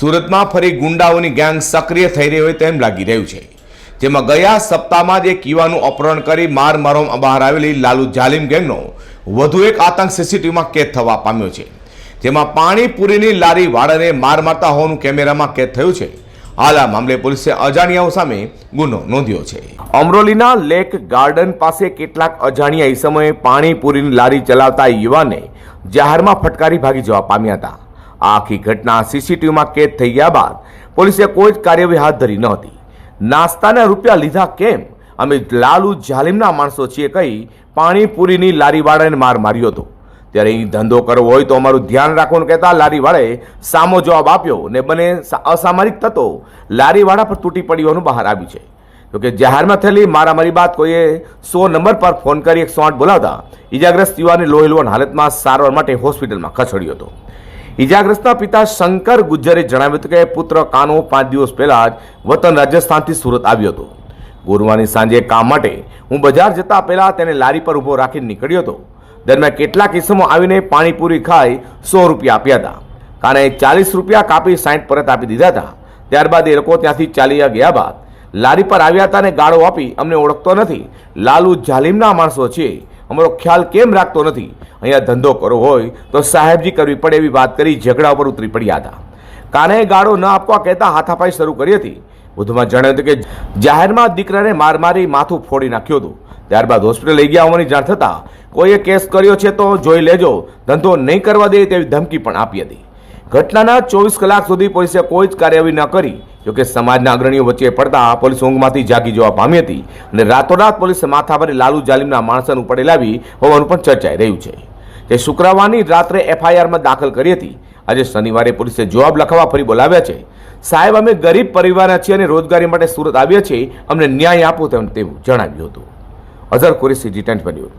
સુરતમાં ફરી ગુંડાઓની ગેંગ સક્રિય થઈ રહી હોય તેમ લાગી રહ્યું છે. જેમાં ગયા સપ્તાહમાં જ એક યુવાનું અપહરણ કરી માર મારોમાં બહાર આવેલી લાલુ જાલિમ ગેંગનો વધુ એક આતંક સીસીટીવીમાં કેદ થવા પામ્યો છે. જેમાં પાણીપુરીની લારી વાળાને માર મારતા હોવાનું કેમેરામાં કેદ થયું છે. હાલ આ મામલે પોલીસે અજાણ્યાઓ સામે ગુનો નોંધ્યો છે. અમરોલીના લેક ગાર્ડન પાસે કેટલાક અજાણ્યા સમયે પાણીપુરીની લારી ચલાવતા યુવાને જાહેરમાં ફટકારી ભાગી જવા પામ્યા હતા. આખી ઘટના સીસીટીવીમાં કેદ થઈ ગયા બાદ પોલીસે કોઈ જ કાર્યવાહી હાથ ધરી નહોતી નાસ્તાના રૂપિયા લીધા કેમ? અમે લાલુ જાલિમના માણસો છીએ કહી પાણીપુરીની લારીવાળાને માર માર્યો હતો. ત્યારે અહીં ધંધો કરવો હોય તો અમારું ધ્યાન રાખવાનું કહેતા લારીવાળાએ સામો જવાબ આપ્યો ને બને અસામાજિક થતો લારીવાળા પર તૂટી પડ્યોનું બહાર આવ્યું છે. જોકે જાહેરમાં થયેલી મારામારી બાદ કોઈએ સો નંબર પર ફોન કરી એકસો આઠ બોલાવતા ઇજાગ્રસ્ત યુવાને લોહીલુવાન હાલતમાં સારવાર માટે હોસ્પિટલમાં ખસેડ્યો હતો. ઇજાગ્રસ્તના પિતા શંકર ગુજ્જરે જણાવ્યું હતું કે પુત્ર કાનો પાંચ દિવસ પહેલાં જ વતન રાજસ્થાનથી સુરત આવ્યો હતો. ગુરુવારની સાંજે કામ માટે હું બજાર જતા પહેલાં તેને લારી પર ઊભો રાખીને નીકળ્યો હતો. દરમિયાન કેટલાક કિસ્સામો આવીને પાણીપુરી ખાઈ સો રૂપિયા આપ્યા હતા. કાને ચાલીસ રૂપિયા કાપી સાઠ પરત આપી દીધા હતા. ત્યારબાદ એ લોકો ત્યાંથી ચાલી ગયા બાદ લારી પર આવ્યા હતા અને ગાળો આપી અમને ઓળખતો નથી. લાલુ જાલિમના માણસો છીએ. અમારો ખ્યાલ કેમ રાખતો નથી? અહીંયા ધંધો કરવો હોય તો સાહેબજી કરવી પડે એવી વાત કરી, ઝઘડા ઉપર ઉતરી પડ્યા હતા. કાને ગાળો ન આપવા કહેતા હાથાપાઈ શરૂ કરી હતી. વધુમાં જણાવ્યું હતું કે જાહેરમાં દીકરાને માર મારી માથું ફોડી નાખ્યું હતું. ત્યારબાદ હોસ્પિટલ લઈ ગયા હોવાની જાણ થતાં કોઈએ કેસ કર્યો છે તો જોઈ લેજો, ધંધો નહીં કરવા દે તેવી ધમકી પણ આપી હતી. ઘટનાના ચોવીસ કલાક સુધી પોલીસે કોઈ જ કાર્યવાહી ન કરી જોકે સમાજના અગ્રણીઓ વચ્ચે પડતા પોલીસ ઊંઘમાંથી જાગી જવા પામી હતી અને રાતોરાત પોલીસે પર લાલુ જાલિમના માણસોને ઉપડે લાવી હોવાનું પણ ચર્ચાઈ રહ્યું છે. તે શુક્રવારની રાત્રે એફઆઈઆરમાં દાખલ કરી હતી. આજે શનિવારે પોલીસે જવાબ લખવા ફરી બોલાવ્યા છે. સાહેબ, અમે ગરીબ પરિવારના છીએ અને રોજગારી માટે સુરત આવ્યા છીએ. અમને ન્યાય આપો તેમ તેવું જણાવ્યું હતું. અઝર કુરેશી, જી ટેન્ટ ન્યૂઝ.